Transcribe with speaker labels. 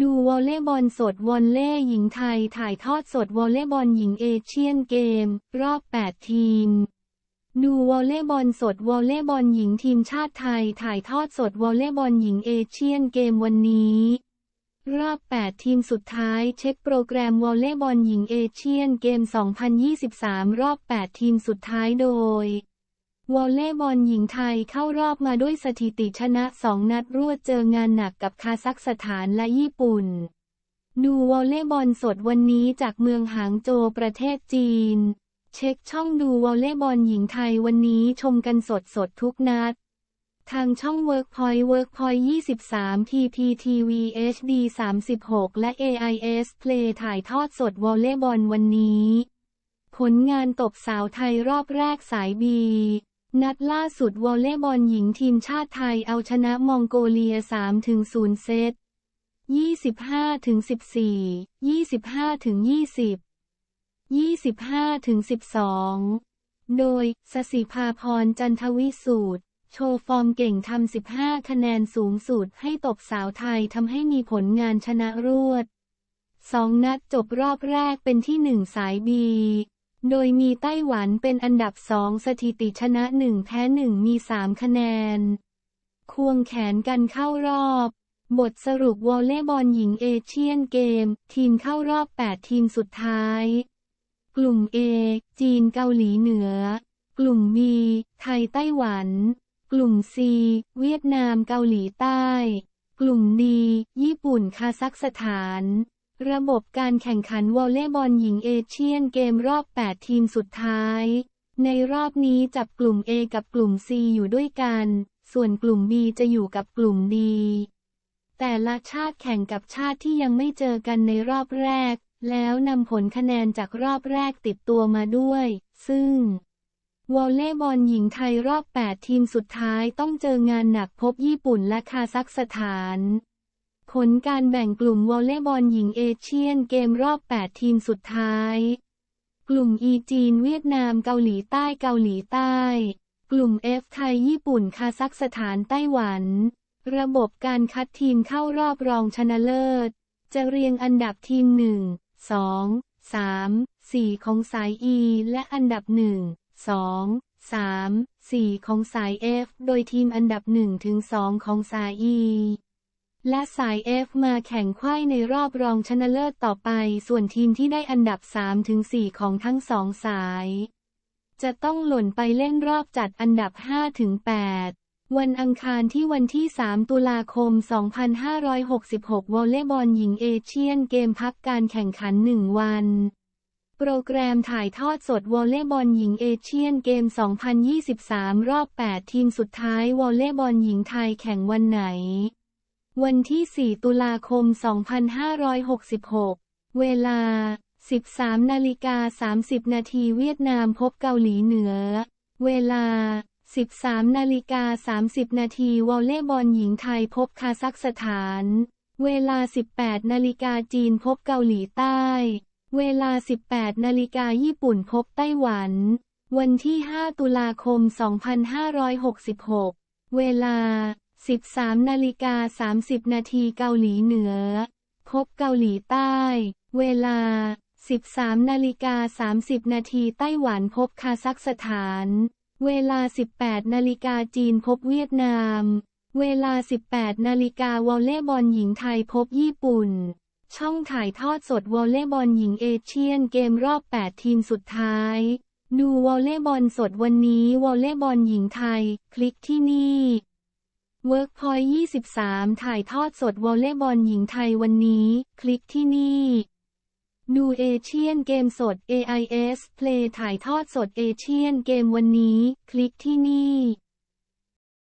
Speaker 1: ดูวอลเลย์บอลสดวอลเล่หญิงไทยถ่ายทอดสดวอลเลย์บอลหญิงเอเชียนเกม รอบ 8 ทีม ดูวอลเลย์บอลสดวอลเลย์บอลหญิงทีมชาติไทยถ่ายทอดสดวอลเลย์บอลหญิงเอเชียนเกมวันนี้ รอบ 8 ทีมสุดท้ายเช็คโปรแกรมวอลเลย์บอลหญิงเอเชียนเกม 2023 รอบ 8 ทีมสุดท้ายโดย วอลเลย์บอลหญิงไทยเข้ารอบมาด้วยสถิติชนะสองนัดรวดเจองานหนักกับคาซัคสถานและญี่ปุ่น ดูวอลเลย์บอลสดวันนี้จากเมืองหางโจวประเทศจีน เช็คช่องดูวอลเลย์บอลหญิงไทยวันนี้ชมกันสดสดทุกนัด ทางช่อง Workpoint Workpoint 23 PPTV HD 36 และ AIS Play ถ่ายทอดสดวอลเลย์บอลวันนี้ ผลงานตบสาวไทยรอบแรกสายบี นัดล่าสุดวอลเลย์บอลหญิงทีมชาติไทยเอาชนะมองโกเลีย 3-0 เซต 25-14 25-20 25-12 โดยสสิภาพรจันทวิสูตร โชว์ฟอร์มเก่งทำ 15 คะแนนสูงสุดให้ตบสาวไทยทำให้มีผลงานชนะรวดสองนัดจบรอบแรกเป็นที่หนึ่งสายบี โดยมีไต้หวันเป็นอันดับสองสถิติชนะหนึ่งแพ้หนึ่งมีสามคะแนน ควงแขนกันเข้ารอบ บทสรุปวอลเลย์บอลหญิงเอเชียนเกม ทีมเข้ารอบ 8 ทีมสุดท้าย กลุ่ม A จีนเกาหลีเหนือ กลุ่ม B ไทยไต้หวัน กลุ่ม C เวียดนามเกาหลีใต้ กลุ่ม D ญี่ปุ่นคาซัคสถาน ระบบการแข่งขันวอลเลย์บอลหญิงเอเชียนเกมรอบ 8 ทีมสุดท้าย ในรอบนี้จับกลุ่ม A กับกลุ่ม C อยู่ด้วยกัน ส่วนกลุ่ม B จะอยู่กับกลุ่ม D แต่ละชาติแข่งกับชาติที่ยังไม่เจอกันในรอบแรก แล้วนำผลคะแนนจากรอบแรกติดตัวมาด้วย ซึ่งวอลเลย์บอลหญิงไทยรอบ 8 ทีมสุดท้ายต้องเจองานหนักพบญี่ปุ่นและคาซัคสถาน ผลการแบ่งกลุ่มวอลเลย์บอลหญิงเอเชียนเกมรอบ 8 ทีมสุดท้าย กลุ่ม E จีนเวียดนามเกาหลีใต้เกาหลีใต้ กลุ่ม F ไทยญี่ปุ่นคาซัคสถานไต้หวัน ระบบการคัดทีมเข้ารอบรองชนะเลิศ จะเรียงอันดับทีม 1 2 3 4 ของสาย E และอันดับ 1 2 3 4 ของสาย F โดยทีมอันดับ 1 ถึง 2 ของสาย E และสาย F มาแข่งไขว้ในรอบรองชนะเลิศต่อไป ส่วนทีมที่ได้อันดับ3ถึง4ของทั้งสองสาย จะต้องหล่นไปเล่นรอบจัดอันดับ5ถึง8วันอังคารที่วันที่ 3 ตุลาคม 2566 วอลเลย์บอลหญิงเอเชียนเกมพักการแข่งขัน 1 วัน โปรแกรมถ่ายทอดสดวอลเลย์บอลหญิงเอเชียนเกม 2023 รอบ 8 ทีมสุดท้ายวอลเลย์บอลหญิงไทยแข่งวันไหน วันที่ 4 ตุลาคม 2566 เวลา 13นาฬิกา30 นาทีเวียดนามพบเกาหลีเหนือ เวลา 13นาฬิกา30 นาทีวอลเลย์บอลหญิงไทยพบคาซัคสถาน เวลา 18นาฬิกาจีนพบเกาหลีใต้ เวลา 18นาฬิกาญี่ปุ่นพบไต้หวัน วันที่ 5 ตุลาคม 2566 เวลา 13นาฬิกา30 นาทีเกาหลีเหนือ พบเกาหลีใต้ เวลา 13นาฬิกา30 นาทีไต้หวันพบคาซัคสถาน เวลา 18นาฬิกาจีนพบเวียดนาม เวลา 18นาฬิกาวอลเลย์บอลหญิงไทยพบญี่ปุ่น ช่องถ่ายทอดสดวอลเลย์บอลหญิงเอเชียนเกมรอบ 8 ทีมสุดท้าย ดูวอลเลย์บอลสดวันนี้วอลเลย์บอลหญิงไทย คลิกที่นี่ Workpoint 23 ถ่ายทอดสดวอลเลย์บอลหญิงไทยวันนี้ คลิกที่นี่ ดูเอเชียนเกมสด AIS Play ถ่ายทอดสดเอเชียนเกมวันนี้ คลิกที่นี่